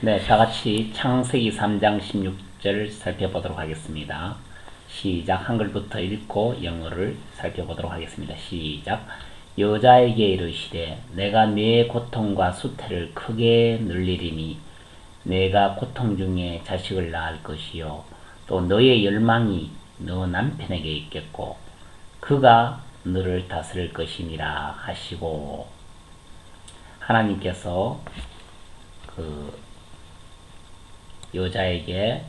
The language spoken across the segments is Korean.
네, 다 같이 창세기 3장 16절 살펴보도록 하겠습니다. 시작. 한글부터 읽고 영어를 살펴보도록 하겠습니다. 시작. 여자에게 이르시되 내가 네 고통과 수태를 크게 늘리리니 내가 고통 중에 자식을 낳을 것이요 또 너의 열망이 너 남편에게 있겠고 그가 너를 다스릴 것이니라 하시고 하나님께서 그 여자에게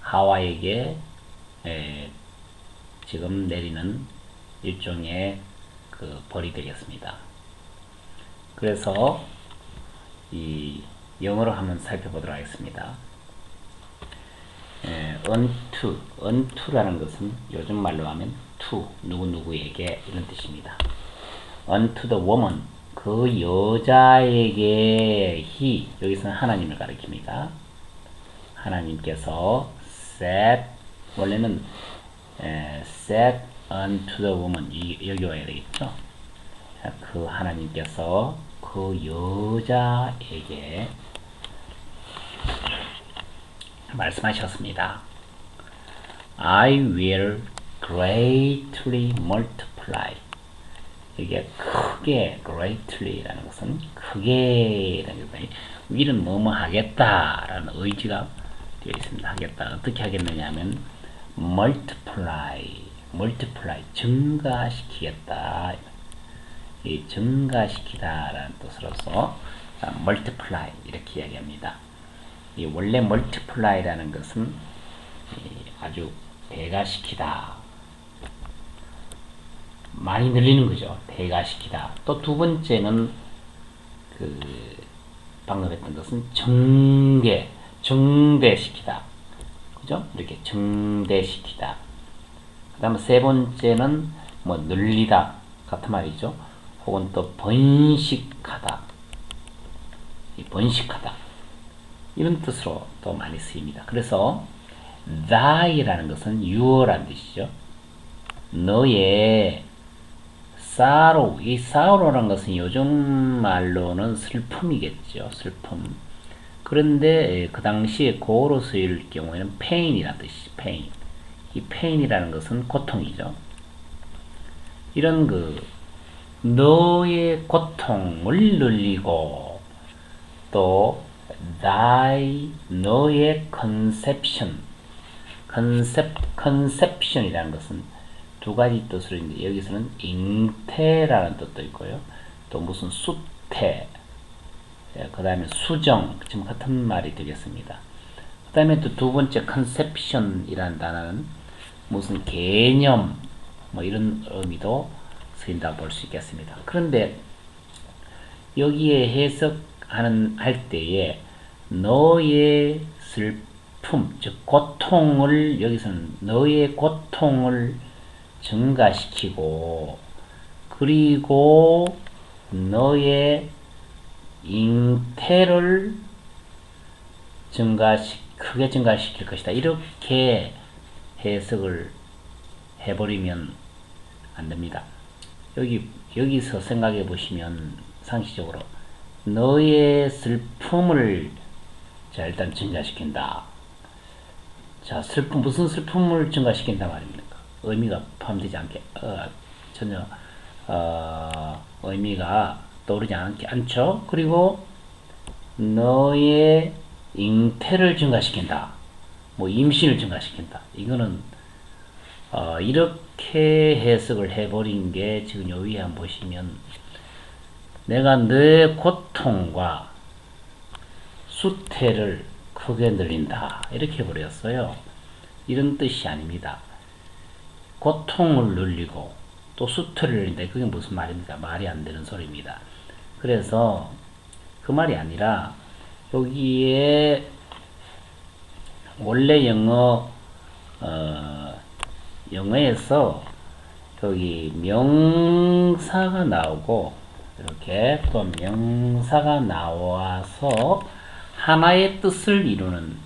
하와에게 에, 지금 내리는 일종의 그 벌이 되겠습니다. 그래서 이 영어로 한번 살펴보도록 하겠습니다. 에, unto, unto라는 것은 요즘 말로 하면 to, 누구누구에게 이런 뜻입니다. unto the 그 여자에게 he, 여기서는 하나님을 가리킵니다. 하나님께서 said, 원래는 에, said unto the woman, 이, 여기 와야 되겠죠? 자, 그 하나님께서 그 여자에게 말씀하셨습니다. I will greatly multiply. 이게 크게 greatly라는 것은 크게 라는 것은 will은 뭐뭐 하겠다라는 의지가 되어 있습니다. 하겠다. 어떻게 하겠느냐 하면 multiply, multiply 증가시키겠다. 이 증가시키다라는 뜻으로서 multiply 이렇게 이야기합니다. 이 원래 multiply라는 것은 아주 배가시키다. 많이 늘리는 거죠. 배가시키다. 또 두 번째는 그 방금 했던 것은 증대, 증대시키다. 그죠? 이렇게 증대시키다. 그 다음에 세 번째는 뭐 늘리다 같은 말이죠. 혹은 또 번식하다. 번식하다. 이런 뜻으로 또 많이 쓰입니다. 그래서 thy라는 것은 유어란 뜻이죠. 너의 sorrow, 이 sorrow라는 것은 요즘 말로는 슬픔이겠죠. 슬픔. 그런데 그 당시에 고로 쓰일 경우에는 pain이라는 뜻이죠. pain. 이 pain이라는 것은 고통이죠. 이런 그 너의 고통을 늘리고 또 thy 너의 conception concept conception이라는 것은 두 가지 뜻으로 있는데 여기서는 잉태라는 뜻도 있고요. 또 무슨 수태 그 다음에 수정 지금 같은 말이 되겠습니다. 그 다음에 또 두 번째 conception이라는 단어는 무슨 개념 뭐 이런 의미도 쓰인다고 볼수 있겠습니다. 그런데 여기에 해석하는 할 때에 너의 슬픔, 즉 고통을 여기서는 너의 고통을 증가시키고 그리고 너의 잉태를 증가시 크게 증가시킬 것이다. 이렇게 해석을 해버리면 안 됩니다. 여기 여기서 생각해 보시면 상식적으로 너의 슬픔을 자 일단 증가시킨다. 자 슬픔 무슨 슬픔을 증가시킨다 말입니까? 의미가 포함되지 않게 어, 전혀 어, 의미가 떠오르지 않게 않죠. 그리고 너의 잉태를 증가시킨다. 뭐 임신을 증가시킨다. 이거는 어, 이렇게 해석을 해버린 게 지금 여기 한번 보시면 내가 내 고통과 수태를 크게 늘린다. 이렇게 해버렸어요. 이런 뜻이 아닙니다. 고통을 늘리고 또 수태를 늘린다. 그게 무슨 말입니까? 말이 안 되는 소리입니다. 그래서 그 말이 아니라 여기에 원래 영어 어, 영어에서 여기 명사가 나오고 이렇게 또 명사가 나와서 하나의 뜻을 이루는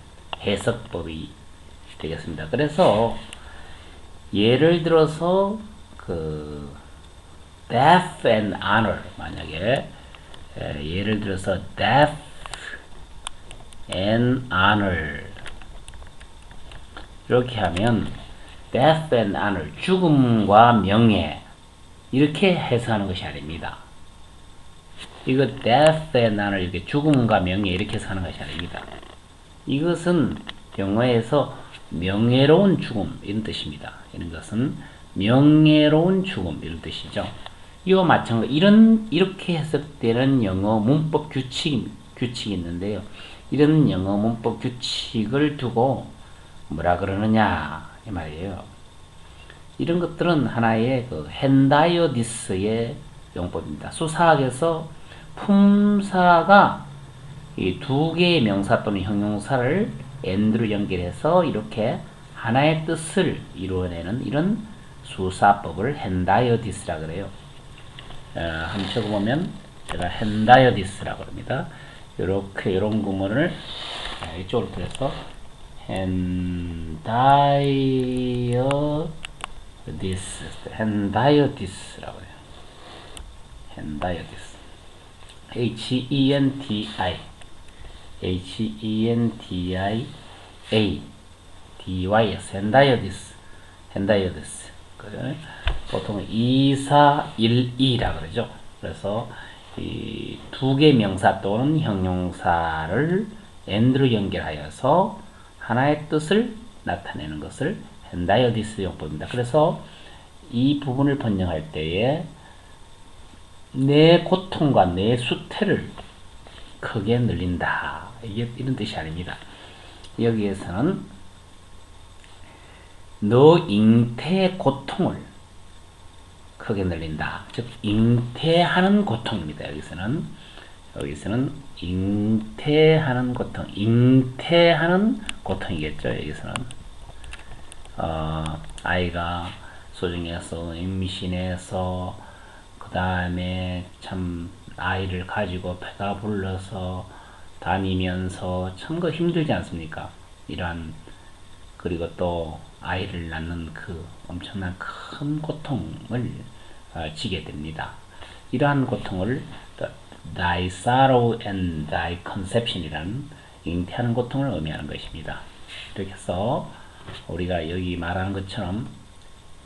해석법이 되겠습니다. 그래서 예를 들어서 그 death and honor 만약에 예를 들어서 death and honor 이렇게 하면 death and honor 죽음과 명예 이렇게 해석하는 것이 아닙니다. 이거 death and honor 이렇게 죽음과 명예 이렇게 해석하는 것이 아닙니다. 이것은 영어에서 명예로운 죽음 이런 뜻입니다. 이런 것은 명예로운 죽음 이런 뜻이죠. 이와 마찬가지 이런 이렇게 해석되는 영어 문법 규칙 규칙이 있는데요. 이런 영어 문법 규칙을 두고 뭐라 그러느냐 이 말이에요. 이런 것들은 하나의 그 헨다이어디스의 용법입니다. 수사학에서 품사가 이 두 개의 명사 또는 형용사를 and로 연결해서 이렇게 하나의 뜻을 이루어내는 이런 수사법을 헨다이어디스라 그래요. 어, 한번 적어보면 제가 헨다이어디스라고 합니다. 이렇게 이런 구문을 이쪽으로 그래서 헨다이어디스 헨다이어디스라고 해요. 헨다이어디스 H-E-N-D-I H-E-N-D-I A D-Y-S 헨다이어디스 헨다이어디스 보통 2412라 그러죠. 그래서 이 두 개 명사 또는 형용사를 and로 연결하여서 하나의 뜻을 나타내는 것을 헨다이어디스 용법입니다. 그래서 이 부분을 번역할 때에 내 고통과 내 수태를 크게 늘린다. 이게 이런 뜻이 아닙니다. 여기에서는 너 잉태의 고통을 크게 늘린다. 즉 잉태하는 고통입니다. 여기서는 여기서는 잉태하는 고통, 잉태하는 고통이겠죠. 여기서는 어, 아이가 소중해서 임신해서 그 다음에 참 아이를 가지고 배가 불러서 다니면서 참 그 힘들지 않습니까? 이러한 그리고 또 아이를 낳는 그 엄청난 큰 고통을 어, 지게 됩니다. 이러한 고통을 thy sorrow and thy conception이라는 잉태하는 고통을 의미하는 것입니다. 이렇게 해서 우리가 여기 말하는 것처럼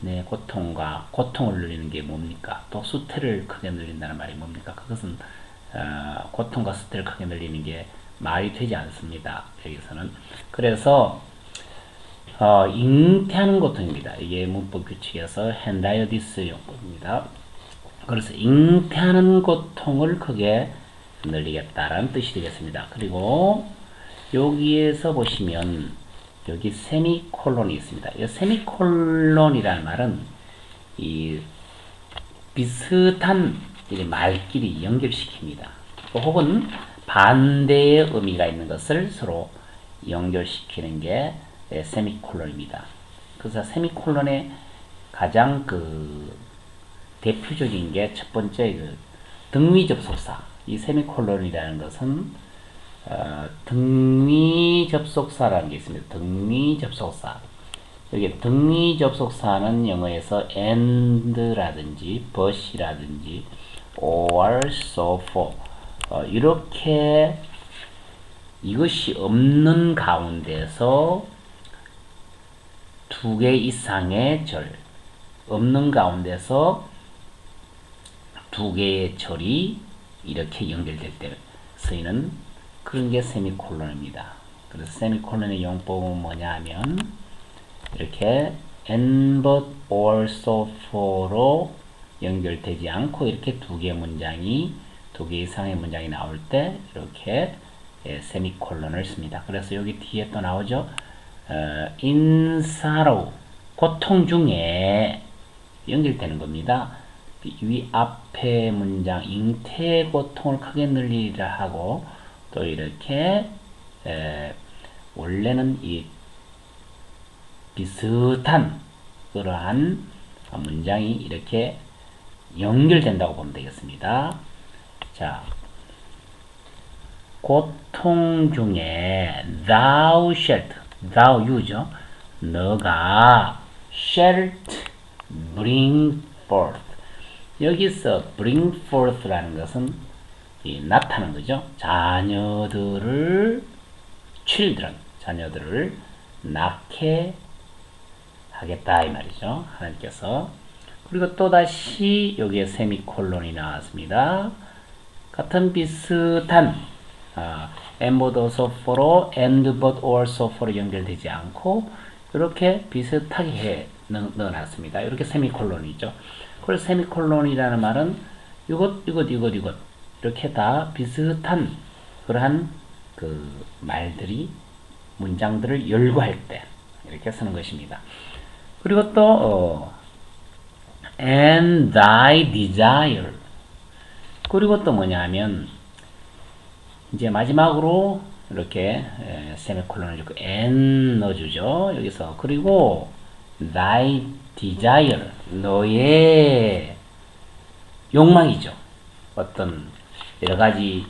내 고통과 고통을 늘리는 게 뭡니까? 또 수태를 크게 늘린다는 말이 뭡니까? 그것은 어, 고통과 수태를 크게 늘리는 게 말이 되지 않습니다. 여기서는 그래서 어, 잉태하는 고통입니다. 이게 문법 규칙에서 헨다이어디스 용법입니다. 그래서 잉태하는 고통을 크게 늘리겠다라는 뜻이 되겠습니다. 그리고 여기에서 보시면 여기 세미콜론이 있습니다. 이 세미콜론이라는 말은 이 비슷한 말끼리 연결시킵니다. 혹은 반대의 의미가 있는 것을 서로 연결시키는 게 세미콜론입니다. 그래서 세미콜론의 가장 그 대표적인 게 첫 번째 그 등위 접속사. 이 세미콜론이라는 것은 어, 등위 접속사라는 게 있습니다. 등위 접속사. 여기 등위 접속사는 영어에서 and라든지 but이라든지 or, so, for 어, 이렇게 이것이 없는 가운데서 두 개 이상의 절 없는 가운데서 두 개의 절이 이렇게 연결될 때 쓰이는 그런 게 세미콜론입니다. 그래서 세미콜론의 용법은 뭐냐 하면 이렇게 and but or so for로 연결되지 않고 이렇게 두 개의 문장이 두 개 이상의 문장이 나올 때 이렇게 예, 세미콜론을 씁니다. 그래서 여기 뒤에 또 나오죠. 어, sorrow 고통 중에 연결되는 겁니다. 위 앞에 문장 잉태 고통을 크게 늘리라 하고 또 이렇게 에, 원래는 이 비슷한 그러한 문장이 이렇게 연결된다고 보면 되겠습니다. 자, 고통 중에 thou shalt, thou you죠. 너가 shalt bring forth. 여기서 bring forth라는 것은 이 나타난 거죠. 자녀들을 children 자녀들을 낳게 하겠다 이 말이죠. 하나님께서 그리고 또 다시 여기에 세미콜론이 나왔습니다. 같은 비슷한 아, and but also for로 and but also for로 연결되지 않고 이렇게 비슷하게 해 넣, 넣어놨습니다. 이렇게 세미콜론이죠. 그래서 세미콜론이라는 말은 이것 이것 이것 이것 이렇게 다 비슷한 그러한 그 말들이 문장들을 열거할 때 이렇게 쓰는 것입니다. 그리고 또 어, and thy desire 그리고 또 뭐냐면 이제 마지막으로 이렇게 세미콜론을 주고 and 넣어주죠. 여기서 그리고 thy desire 너의 욕망이죠. 어떤 여러 가지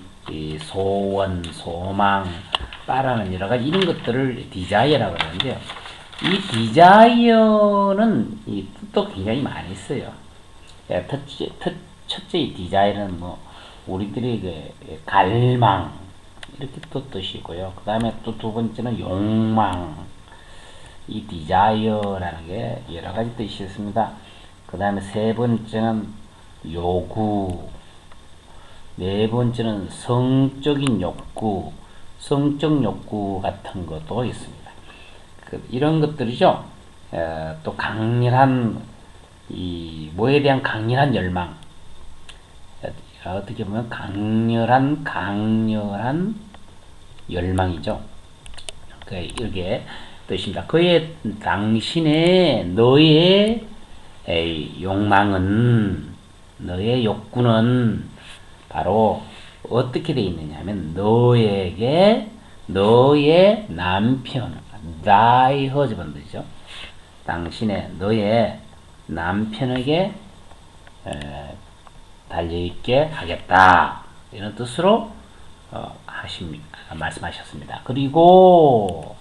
소원, 소망, 바라는 여러 가지 이런 것들을 desire라고 하는데요. 이 desire는 이 뜻도 굉장히 많이 있어요. 예, 첫째, 첫째 desire는 뭐 우리들의 그 갈망 이렇게 또 뜻이고요. 그 다음에 또 두 번째는 욕망 이 desire라는 게 여러 가지 뜻이 있습니다. 그 다음에 세 번째는 요구 네 번째는 성적인 욕구 성적 욕구 같은 것도 있습니다. 그 이런 것들이죠. 에, 또 강렬한 이 뭐에 대한 강렬한 열망 어떻게 보면 강렬한 강렬한 열망이죠. 그 이게 뜻입니다. 그의 당신의 너의 에이, 욕망은 너의 욕구는 바로 어떻게 되어 있느냐면 너에게 너의 남편 thy husband죠. 당신의 너의 남편에게 에, 달려있게 하겠다. 이런 뜻으로 어, 하십니다. 말씀하셨습니다. 그리고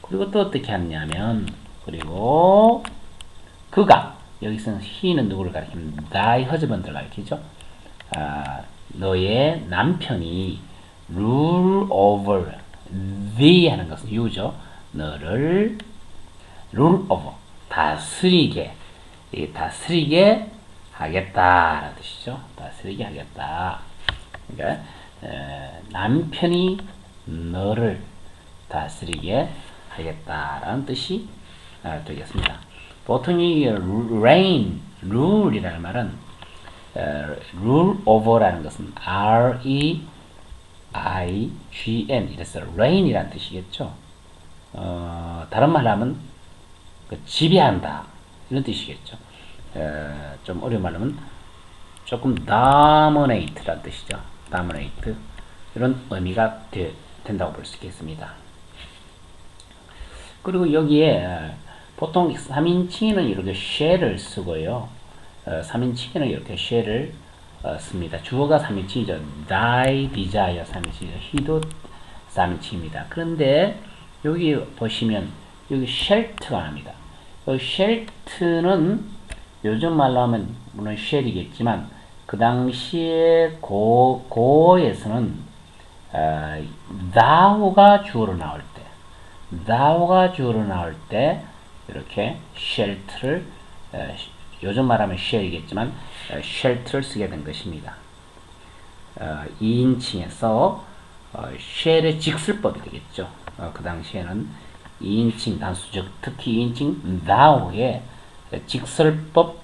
그리고 또 어떻게 하냐면 그리고 그가 여기서는 he는 누구를 가리킵니다. thy husband를 가리키죠. 아, 너의 남편이 rule over thee 하는 것은 you죠. 너를 rule over 다스리게 다스리게 하겠다라는 뜻이죠. 다스리게 하겠다. 그러니까 에, 남편이 너를 다스리게 하겠다라는 뜻이 아, 되겠습니다. 보통 이 reign, rule이라는 말은 에, rule over라는 것은 R E I G N 이래서 reign이라는 뜻이겠죠. 어, 다른 말로 하면 그 지배한다 이런 뜻이겠죠. 에, 좀 어려운 말로 하면 조금 dominate라는 뜻이죠. dominate 이런 의미가 되, 된다고 볼 수 있겠습니다. 그리고 여기에 보통 3인칭에는 이렇게 shall을 쓰고요. 어, 3인칭에는 이렇게 shall을 어, 씁니다. 주어가 3인칭이죠. thy desire 3인칭이죠. he도 3인칭입니다. 그런데 여기 보시면 여기 shelt가 나옵니다. 여기 shelt는 요즘 말로 하면 물론 shell이겠지만 그 당시에 고, 고에서는 어, thou가 주어로 나올 때 thou가 주어로 나올 때 이렇게 shelter를 어, 요즘 말하면 shell이겠지만 어, shelter를 쓰게 된 것입니다. 어, 2인칭에서 어, shell의 직설법이 되겠죠. 어, 그 당시에는 2인칭 단수적 특히 2인칭 thou의 직설법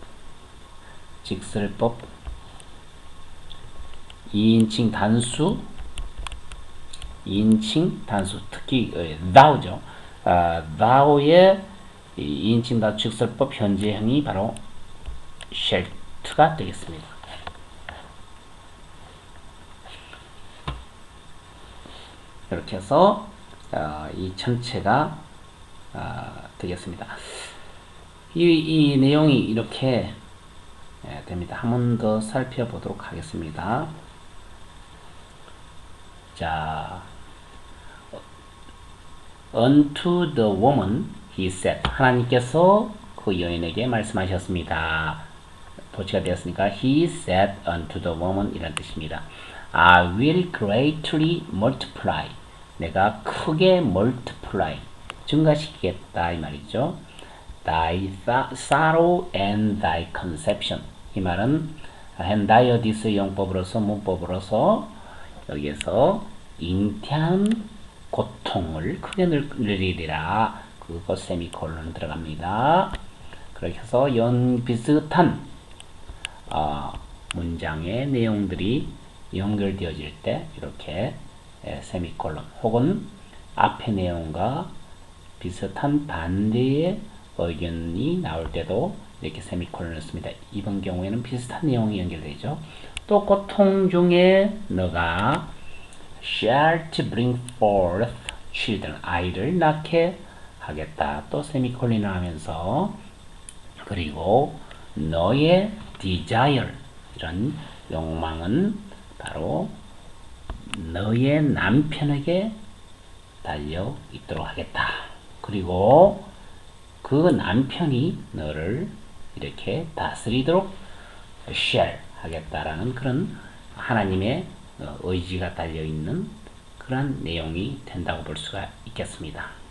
직설법 2인칭 단수 2인칭 단수 특히 thou죠. 아, thou의 2인칭 단수 직설법 현재형이 바로 shelt가 되겠습니다. 이렇게 해서 어, 이 전체가 어, 되겠습니다. 이, 이 내용이 이렇게 예, 됩니다. 한 번 더 살펴보도록 하겠습니다. 자, unto the woman he said. 하나님께서 그 여인에게 말씀하셨습니다. 도치가 되었으니까 he said unto the woman 이란 뜻입니다. I will greatly multiply. 내가 크게 multiply 증가시키겠다 이 말이죠. thy sorrow and thy conception 이 말은 hendiodis 용법으로서 문법으로서 여기에서 잉태한 고통을 크게 늘리리라 그것 세미콜론 들어갑니다. 그렇게 해서 연 비슷한 어, 문장의 내용들이 연결되어질 때 이렇게 에, 세미콜론 혹은 앞의 내용과 비슷한 반대의 의견이 나올 때도 이렇게 세미콜론을 씁니다. 이번 경우에는 비슷한 내용이 연결되죠. 또 고통 중에 너가 shall to bring forth children 아이를 낳게 하겠다. 또 세미콜론을 하면서 그리고 너의 desire 이런 욕망은 바로 너의 남편에게 달려 있도록 하겠다. 그리고 그 남편이 너를 이렇게 다스리도록 shall 하겠다라는 그런 하나님의 어, 의지가 달려 있는 그런 내용이 된다고 볼 수가 있겠습니다.